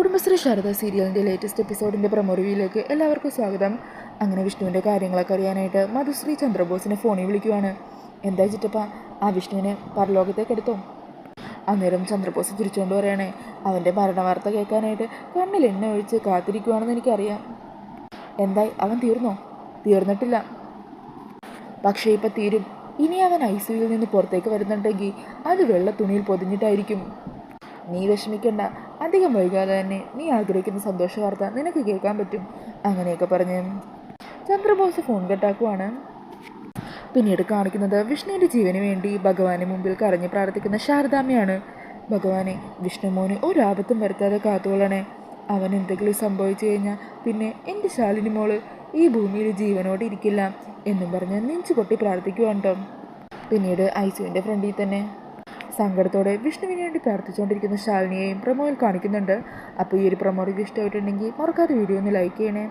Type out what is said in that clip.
കുടുംബശ്രീ ശാരദ സീരിയലിന്റെ latest എപ്പിസോഡിന്റെ promo റിവ്യൂയിലേക്ക് എല്ലാവർക്കും സ്വാഗതം. അങ്ങനെ വിഷ്ണുവിന്റെ കാര്യങ്ങളൊക്കെ അറിയാനായിട്ട് മധുശ്രീ ചന്ദ്രബോസിനെ ഫോണിൽ വിളിക്കുവാണ്. എന്താ ചിറ്റപ്പ? ആ വിഷ്ണുവിനെ പരലോകത്തേക്ക് എടുത്തോ? അന്നേരം ചന്ദ്രബോസ് തിരിച്ചുകൊണ്ട് പറയണേ അവന്റെ മരണവാർത്ത കേൾക്കാനായിട്ട് കണ്ണിൽ എണ്ണ ഒഴിച്ച് കാത്തിരിക്കുവാണെന്ന് എനിക്കറിയാം. എന്തായി? അവൻ തീർന്നോ? തീർന്നിട്ടില്ല. പക്ഷേ ഇപ്പം തീരും. ഇനി അവൻ ഐ നിന്ന് പുറത്തേക്ക് വരുന്നുണ്ടെങ്കിൽ അത് വെള്ള തുണിയിൽ പൊതിഞ്ഞിട്ടായിരിക്കും. നീ വിഷമിക്കണ്ട. അധികം വൈകാതെ തന്നെ നീ ആഗ്രഹിക്കുന്ന സന്തോഷ വാർത്ത നിനക്ക് കേൾക്കാൻ പറ്റും. അങ്ങനെയൊക്കെ പറഞ്ഞ് ചന്ദ്രബോസ് ഫോൺ കട്ടാക്കുവാണ് പിന്നീട് കാണിക്കുന്നത് വിഷ്ണുവിന്റെ ജീവന് വേണ്ടി ഭഗവാന് മുമ്പിൽ കരഞ്ഞ് പ്രാർത്ഥിക്കുന്ന ശാരദാമ്മയാണ്. ഭഗവാനെ വിഷ്ണുമോന് ഒരു ആപത്തും വരുത്താതെ കാത്തുകൊള്ളണേ. അവൻ എന്തെങ്കിലും സംഭവിച്ചു കഴിഞ്ഞാൽ പിന്നെ എന്റെ ശാലിനി മോൾ ഈ ഭൂമിയിൽ ജീവനോടെ ഇരിക്കില്ല എന്നും പറഞ്ഞ് നെഞ്ചു പൊട്ടി പ്രാർത്ഥിക്കുവാണ് കേട്ടോ പിന്നീട് ഐസുവിന്റെ ഫ്രണ്ടിൽ തന്നെ സങ്കടത്തോടെ വിഷ്ണുവിന് വേണ്ടി പ്രാർത്ഥിച്ചുകൊണ്ടിരിക്കുന്ന ശാലിനിയെയും പ്രമോയിൽ കാണിക്കുന്നുണ്ട്. അപ്പോൾ ഈ ഒരു പ്രമോ റിവ്യൂ ഇഷ്ടമായിട്ടുണ്ടെങ്കിൽ മറക്കാതെ വീഡിയോ ഒന്ന് ലൈക്ക് ചെയ്യണേ.